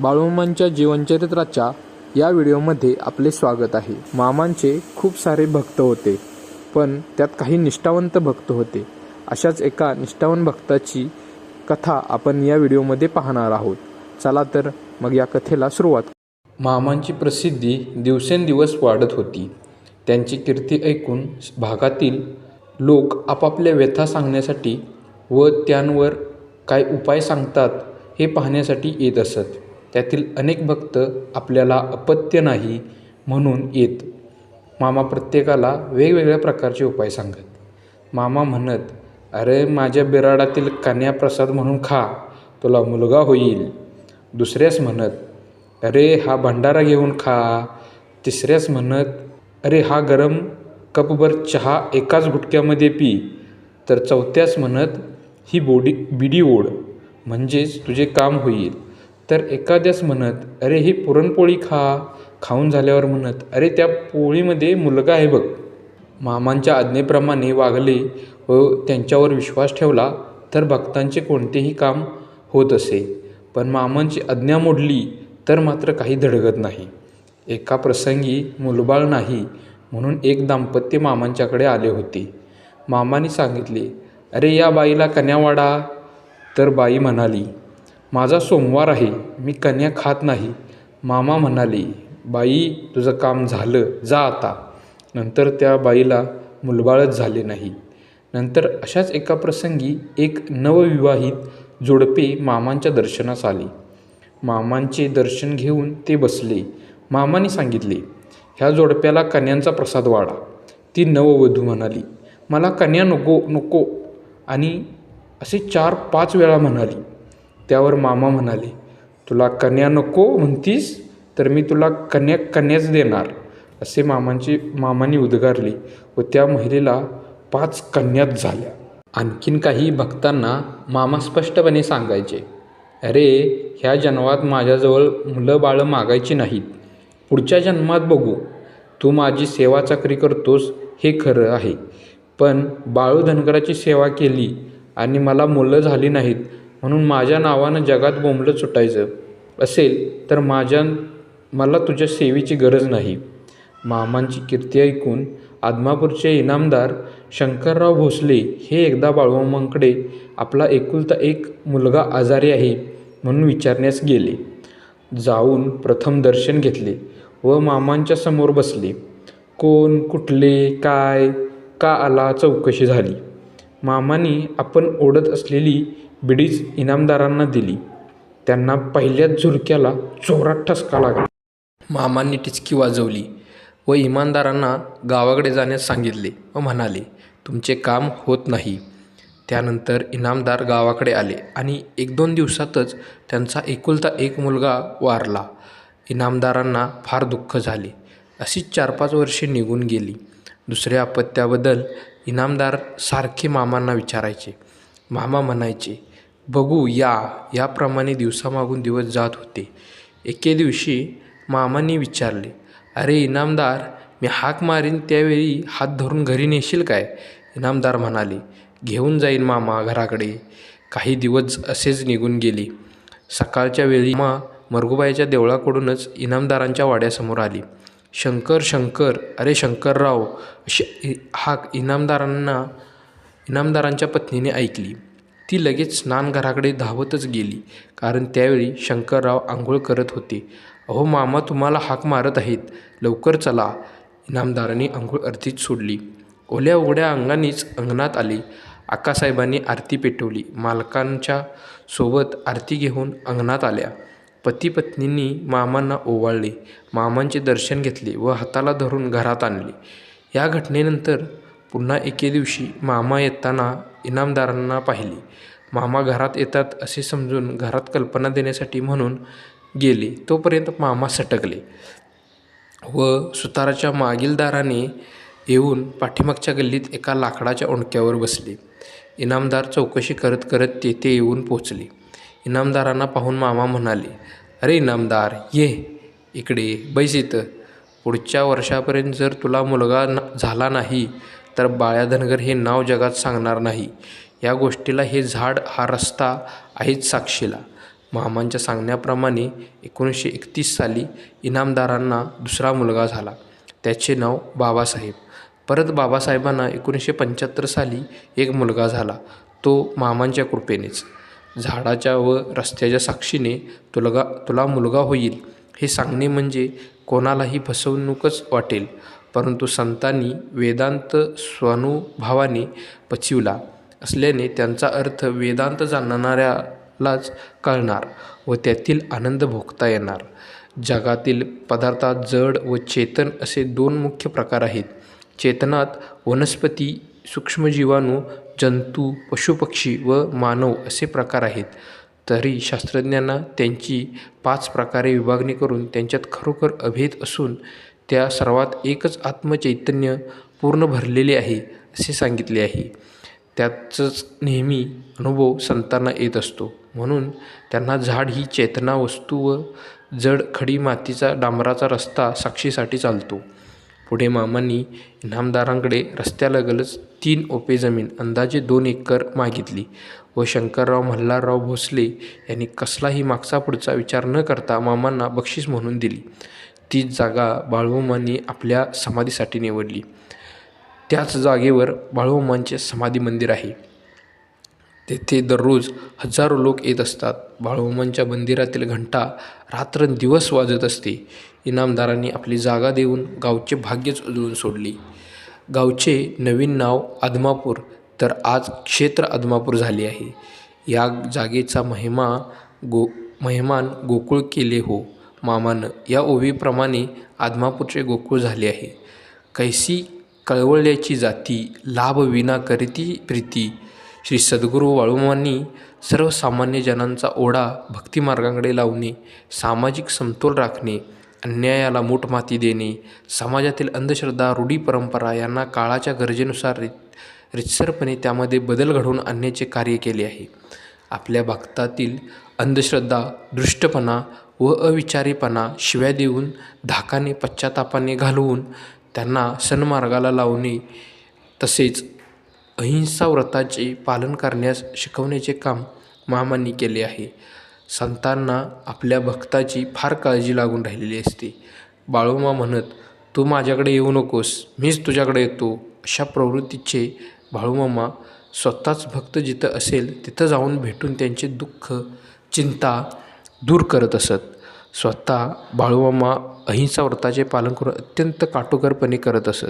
बाळूमांच्या जीवनचरित्राच्या या व्हिडिओमध्ये आपले स्वागत आहे. मामांचे खूप सारे भक्त होते पण त्यात काही निष्ठावंत भक्त होते. अशाच एका निष्ठावंत भक्ताची कथा आपण या व्हिडिओमध्ये पाहणार आहोत. चला तर मग या कथेला सुरुवात मामांची प्रसिद्धी दिवसेंदिवस वाढत होती. त्यांची कीर्ती ऐकून भागातील लोक आपापल्या व्यथा सांगण्यासाठी व त्यांवर काय उपाय सांगतात हे पाहण्यासाठी येत असत. त्यातील अनेक भक्त आपल्याला अपत्य नाही म्हणून येत. मामा प्रत्येकाला वेगवेगळ्या प्रकारचे उपाय सांगत. मामा म्हणत अरे माझ्या बिराडातील कन्याप्रसाद म्हणून खा तुला मुलगा होईल. दुसऱ्यास म्हणत अरे हा भंडारा घेऊन खा. तिसऱ्यास म्हणत अरे हा गरम कपभर चहा एकाच गुटक्यामध्ये पी. तर चौथ्यास म्हणत ही बोडी बिडी ओढ म्हणजेच तुझे काम होईल. तर एखाद्यास म्हणत अरे ही पुरणपोळी खा. खाऊन झाल्यावर म्हणत अरे त्या पोळीमध्ये मुलगा आहे बघ. मामांच्या आज्ञेप्रमाणे वागले व त्यांच्यावर विश्वास ठेवला तर भक्तांचे कोणतेही काम होत असे. पण मामांची आज्ञा मोडली तर मात्र काही धडगत नाही. एका प्रसंगी मुलबाळ नाही म्हणून एक दाम्पत्य मामांच्याकडे आले होते. मामाने सांगितले अरे या बाईला कन्यावाडा तर बाई म्हणाली माझा सोमवार आहे मी कन्या खात नाही. मामा म्हणाले बाई तुझं काम झालं जा आता. नंतर त्या बाईला मुलबाळच झाले नाही. नंतर अशाच एका प्रसंगी एक नवविवाहित जोडपे मामांच्या दर्शनास आले. मामांचे दर्शन घेऊन ते बसले. मामाने सांगितले ह्या जोडप्याला कन्यांचा प्रसाद वाढा. ती नववधू म्हणाली मला कन्या नको नको. आणि असे चार पाच वेळा म्हणाली त्यावर मामा म्हणाले तुला कन्या नको म्हणतीस तर मी तुला कन्या कन्याच देणार. असे मामांची मामाने उद्गारले व त्या महिलेला पाच कन्याच झाल्या. आणखीन काही भक्तांना मामा स्पष्टपणे सांगायचे अरे ह्या जन्मात माझ्याजवळ मुलं बाळं मागायची नाहीत. पुढच्या जन्मात बघू. तू माझी सेवा चाकरी करतोस हे खरं आहे. पण बाळू धनगराची सेवा केली आणि मला मुलं झाली नाहीत म्हणून माझ्या नावानं जगात बोंबलं सुटायचं. असेल तर माझ्या मला तुझ्या सेवेची गरज नाही. मामांची कीर्ती ऐकून आदमापूरचे इनामदार शंकरराव भोसले हे एकदा बाळूमामांकडे आपला एकुलता एक मुलगा आजारी आहे म्हणून विचारण्यास गेले. जाऊन प्रथम दर्शन घेतले व मामांच्या समोर बसले. कोण कुठले काय का आला चौकशी झाली. मामाने आपण ओढत असलेली बिडीज इनामदारांना दिली. त्यांना पहिल्याच झुरक्याला जोरात ठसका लागला. मामांनी टिचकी वाजवली व इमानदारांना गावाकडे जाण्यास सांगितले व म्हणाले तुमचे काम होत नाही. त्यानंतर इनामदार गावाकडे आले आणि एक दोन दिवसातच त्यांचा एकुलता एक मुलगा वारला. इनामदारांना फार दुःख झाले. अशीच चार पाच वर्षे निघून गेली. दुसऱ्या अपत्याबद्दल इनामदार सारखे मामांना विचारायचे. मामा म्हणायचे बघू या याप्रमाणे दिवसामागून दिवस जात होते. एके दिवशी मामांनी विचारले अरे इनामदार मी हाक मारीन त्यावेळी हात धरून घरी नेशील काय? इनामदार म्हणाले घेऊन जाईन मामा घराकडे. काही दिवस असेच निघून गेले. सकाळच्या वेळी मा मरगुबाईच्या देवळाकडूनच इनामदारांच्या वाड्यासमोर आली. शंकर शंकर अरे शंकरराव अशी हाक इनामदारांना इनामदारांच्या पत्नीने ऐकली. ती लगेच स्नानघराकडे धावतच गेली कारण त्यावेळी शंकरराव आंघोळ करत होते. अहो मामा तुम्हाला हाक मारत आहेत. लवकर चला. इनामदारांनी आंघोळ अर्धीच सोडली. ओल्या उघड्या अंगानेच अंगणात आली. आकासाहेबांनी आरती पेटवली. मालकांच्या सोबत आरती घेऊन अंगणात आल्या. पती पत्नींनी मामांना ओवाळले. मामांचे दर्शन घेतले व हाताला धरून घरात आणले. या घटनेनंतर पुन्हा एके दिवशी मामा येताना इनामदारांना पाहिले. मामा घरात येतात असे समजून घरात कल्पना देण्यासाठी म्हणून गेले. तोपर्यंत मामा सटकले व सुताराच्या मागील दाराने येऊन पाठीमागच्या गल्लीत एका लाकडाच्या ओंडक्यावर बसले. इनामदार चौकशी करत करत तेथे येऊन पोचले इनामदारांना पाहून मामा म्हणाले अरे इनामदार ये. इकडे बैस इथं. पुढच्या वर्षापर्यंत जर तुला मुलगा न झाला नाही तर बाळ्या धनगर हे नाव जगात सांगणार नाही. या गोष्टीला हे झाड हा रस्ता आहेच साक्षीला. मामांच्या सांगण्याप्रमाणे एकोणीसशे एकतीस साली इनामदारांना दुसरा मुलगा झाला. त्याचे नाव बाबासाहेब. परत बाबासाहेबांना एकोणीसशे पंच्याहत्तर साली एक मुलगा झाला. तो मामांच्या कृपेनेच. झाडाच्या व रस्त्याच्या साक्षीने तुलगा तुला मुलगा होईल हे सांगणे म्हणजे कोणालाही फसवणूकच वाटेल. परंतु संतांनी वेदांत स्वानुभवाने पचविला असल्याने त्यांचा अर्थ वेदांत जाणणाऱ्यालाच कळणार व त्यातील आनंद भोगता येणार. जगातील पदार्थात जड व चेतन असे दोन मुख्य प्रकार आहेत. चेतनात वनस्पती सूक्ष्मजीवाणू जंतू पशुपक्षी व मानव असे प्रकार आहेत. तरी शास्त्रज्ञांना त्यांची पाच प्रकारे विभागणी करून त्यांच्यात खरोखर अभेद असून त्या सर्वात एकच आत्मचैतन्य पूर्ण भरलेले आहे असे सांगितले आहे. त्याचंच नेहमी अनुभव संतांना येत असतो. म्हणून त्यांना झाड ही चेतना वस्तू व जड खडी मातीचा डांबराचा रस्ता साक्षीसाठी चालतो. पुढे मामांनी इनामदारांकडे रस्त्यालगलच तीन ओपे जमीन अंदाजे दोन एकर मागितली व शंकरराव मल्हारराव भोसले यांनी कसलाही मागचा पुढचा विचार न करता मामांना बक्षीस म्हणून दिली. ती जागा बाळूमांनी आपल्या समाधीसाठी निवडली. त्याच जागेवर बाळूमांचे समाधी मंदिर आहे. तेथे दररोज हजारो लोक येत असतात. बाळूमांच्या मंदिरातील घंटा रात्रंदिवस वाजत असते. इनामदारांनी आपली जागा देऊन गावचे भाग्यच उजळून सोडले. गावचे नवीन नाव आदमापूर तर आज क्षेत्र आदमापूर झाले आहे. या जागेचा महिमा गो महिमान गोकुळ केले हो. मामानं या ओवीप्रमाणे आदमापूरचे गोकुळ झाले आहे. कैसी कळवळल्याची जाती लाभ विना करीती प्रीती. श्री सद्गुरू वाळुमांनी सर्वसामान्य जनांचा ओढा भक्तिमार्गाकडे लावणे सामाजिक समतोल राखणे अन्यायाला मूठमाती देणे समाजातील अंधश्रद्धा रूढी परंपरा यांना काळाच्या गरजेनुसार रित रितसरपणे त्यामध्ये बदल घडवून आणण्याचे कार्य केले आहे. आपल्या भक्तातील अंधश्रद्धा दृष्टपणा व अविचारीपणा शिव्या देऊन धाकाने पश्चातापाने घालवून त्यांना सन्मार्गाला लावणे तसेच अहिंसा व्रताचे पालन करण्यास शिकवण्याचे काम मामांनी केले आहे. संतांना आपल्या भक्ताची फार काळजी लागून राहिलेली असते. बाळूमा म्हणत तू माझ्याकडे येऊ नकोस मीच तुझ्याकडे येतो. अशा प्रवृत्तीचे बाळूमामा स्वतःच भक्त जिथं असेल तिथं जाऊन भेटून त्यांचे दुःख चिंता दूर करत असत. स्वतः बाळूमामा अहिंसा व्रताचे पालन करून अत्यंत काटोकरपणे करत असत.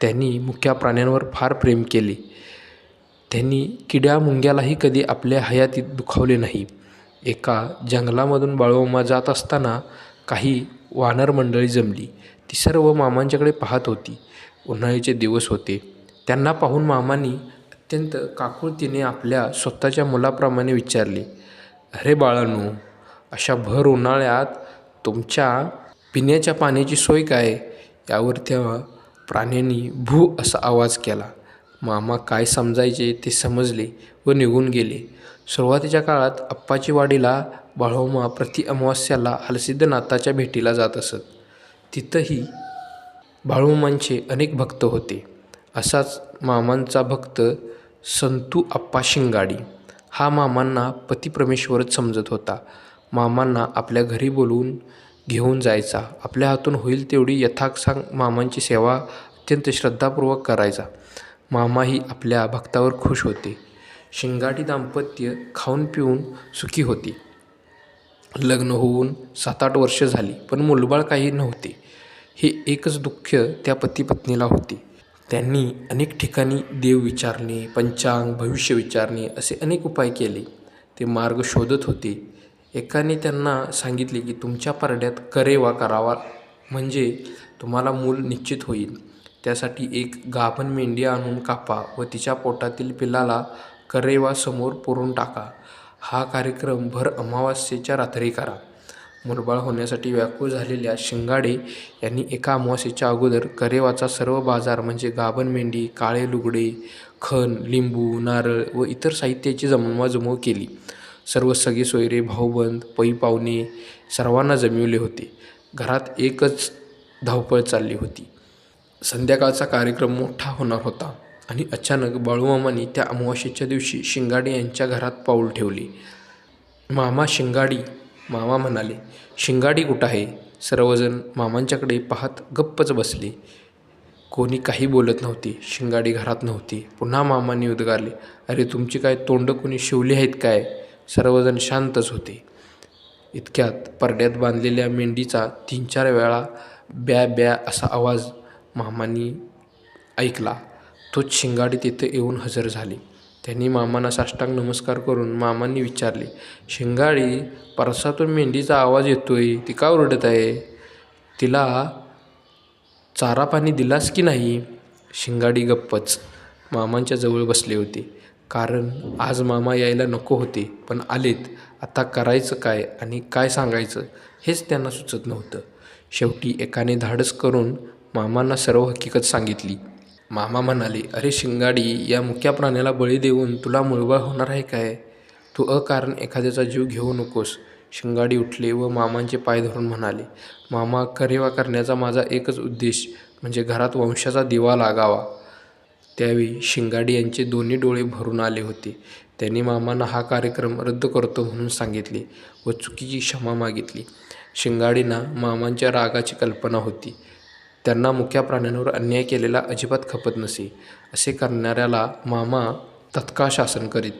त्यांनी मुख्या प्राण्यांवर फार प्रेम केले. त्यांनी किड्या मुंग्यालाही कधी आपल्या हयातीत दुखावले नाही. एका जंगलामधून बाळूमामा जात असताना काही वानर मंडळी जमली. ती सर्व मामांच्याकडे पाहत होती. उन्हाळ्याचे दिवस होते. त्यांना पाहून मामांनी अत्यंत काकुळतीने आपल्या स्वतःच्या मुलाप्रमाणे विचारले अरे बाळांनो अशा भर उन्हाळ्यात तुमच्या पिण्याच्या पाण्याची सोय काय? यावर त्या प्राण्यांनी भू असा आवाज केला. मामा काय समजायचे ते समजले व निघून गेले. सुरुवातीच्या काळात अप्पाची वाडीला बाळोमा प्रति अमावस्याला हलसिद्धनाथाच्या भेटीला जात असत. तिथंही बाळूमांचे अनेक भक्त होते. असाच मामांचा भक्त संतू अप्पा शिंगाडी. हा मामांना पतिप्रमेश्वरच समजत होता. मामांना आपल्या घरी बोलवून घेऊन जायचा. आपल्या हातून होईल तेवढी यथासांग मामांची सेवा अत्यंत श्रद्धापूर्वक करायचा. मामाही आपल्या भक्तावर खुश होते. शिंगाटी दाम्पत्य खाऊन पिऊन सुखी होती. लग्न होऊन सात आठ वर्ष झाली पण मुलबाळ काही नव्हते. हे एकच दुःख त्या पती पत्नीला होते. त्यांनी अनेक ठिकाणी देव विचारणे पंचांग भविष्य विचारणे असे अनेक उपाय केले. ते मार्ग शोधत होते. एकाने त्यांना सांगितले की तुमच्या पारड्यात करेवा करावा म्हणजे तुम्हाला मूल निश्चित होईल. त्यासाठी एक गाभण मेंढी आणून कापा व तिच्या पोटातील पिल्लाला करेवा समोर पुरून टाका. हा कार्यक्रम भर अमावास्येच्या रात्री करा. मुरबाळ होण्यासाठी व्याकुळ झालेल्या शिंगाडे यांनी एका अमावास्येच्या अगोदर करेवाचा सर्व बाजार म्हणजे गाभण मेंढी काळे लुगडे खण लिंबू नारळ व इतर साहित्याची जमवाजमव केली. सर्व सगळे सोयरे भाऊबंद पै पाहुणे सर्वांना जमिवले होते. घरात एकच धावपळ चालली होती. संध्याकाळचा कार्यक्रम मोठा होणार होता आणि अचानक बाळूमामांनी त्या अमावास्येच्या दिवशी शिंगाडे यांच्या घरात पाऊल ठेवले. मामा शिंगाडी मामा म्हणाले शिंगाडी कुठं आहे? सर्वजण मामांच्याकडे पाहत गप्पच बसले. कोणी काही बोलत नव्हते शिंगाडी घरात नव्हती. पुन्हा मामांनी उद्गारले अरे तुमची काय तोंड कोणी शिवली आहेत काय? सर्वजण शांतच होते. इतक्यात परड्यात बांधलेल्या मेंढीचा तीन चार वेळा ब्या ब्या असा आवाज मामांनी ऐकला. तोच शिंगाडी तिथे येऊन हजर झाली. त्यांनी मामांना साष्टांग नमस्कार करून मामांनी विचारले शिंगाडी परसातून मेंढीचा आवाज येतोय ती का ओरडत आहे? तिला चारा पाणी दिलास की नाही? शिंगाडी गप्पच मामांच्या जवळ बसले होते. कारण आज मामा यायला नको होते पण आलेत. आता करायचं काय आणि काय सांगायचं हेच त्यांना सुचत नव्हतं. शेवटी एकाने धाडस करून मामांना सर्व हकीकत सांगितली. मामा म्हणाले अरे शिंगाडी या मुक्या प्राण्याला बळी देऊन तुला मुळबाळ होणार आहे काय? तू अकारण एखाद्याचा जीव घेऊ नकोस. शिंगाडी उठले व मामांचे पाय धरून म्हणाले मामा करेवा करण्याचा माझा एकच उद्देश म्हणजे घरात वंशाचा दिवा लागावा. त्यावेळी शिंगाडी यांचे दोन्ही डोळे भरून आले होते. त्यांनी मामांना हा कार्यक्रम रद्द करतो म्हणून सांगितले व चुकीची क्षमा मागितली. शिंगाडींना मामांच्या रागाची कल्पना होती. त्यांना मुक्या प्राण्यांवर अन्याय केलेला अजिबात खपत नसे. असे करणाऱ्याला मामा तत्काळ शासन करीत.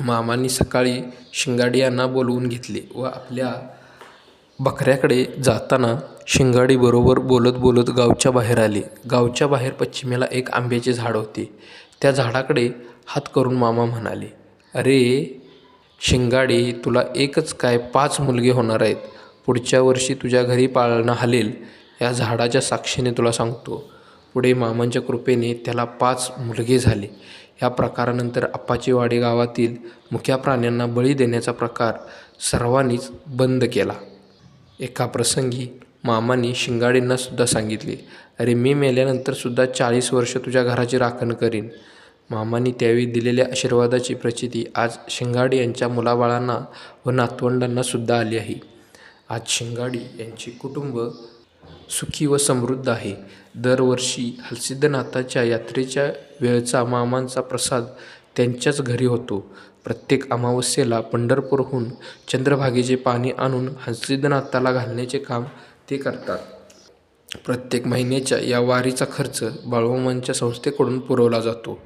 मामांनी सकाळी शिंगाडी यांना बोलवून घेतले व आपल्या बकऱ्याकडे जाताना शिंगाडीबरोबर बोलत बोलत गावच्या बाहेर आले. गावच्या बाहेर पश्चिमेला एक आंब्याचे झाड होते. त्या झाडाकडे हात करून मामा म्हणाले अरे शिंगाडी तुला एकच काय पाच मुलगे होणार आहेत. पुढच्या वर्षी तुझ्या घरी पाळणं हलेल या झाडाच्या साक्षीने तुला सांगतो. पुढे मामांच्या कृपेने त्याला पाच मुलगे झाले. या प्रकारानंतर अप्पाचीवाडी गावातील मुख्या प्राण्यांना बळी देण्याचा प्रकार सर्वांनीच बंद केला. एका प्रसंगी मामांनी शिंगाडींना सुद्धा सांगितले अरे मी मेल्यानंतर सुद्धा चाळीस वर्ष तुझ्या घराची राखण करीन. मामांनी त्यावेळी दिलेल्या आशीर्वादाची प्रचिती आज शिंगाडी यांच्या मुलाबाळांना व नातवंडांना सुद्धा आली आहे. आज शिंगाडी यांचे कुटुंब सुखी व समृद्ध आहे. दरवर्षी हलसिद्धनाथाच्या यात्रेच्या वेळचा मामांचा प्रसाद त्यांच्याच घरी होतो. प्रत्येक अमावस्येला पंढरपूरहून चंद्रभागेचे पाणी आणून हलसिद्धनाथाला घालण्याचे काम ते करतात. प्रत्येक महिन्याच्या या वारीचा खर्च बाळवमांच्या संस्थेकडून पुरवला जातो.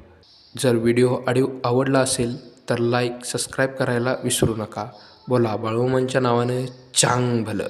जर व्हिडिओ आडिओ आवडला असेल तर लाईक सबस्क्राईब करायला विसरू नका. बोला बाळवमांच्या नावाने चांग भलं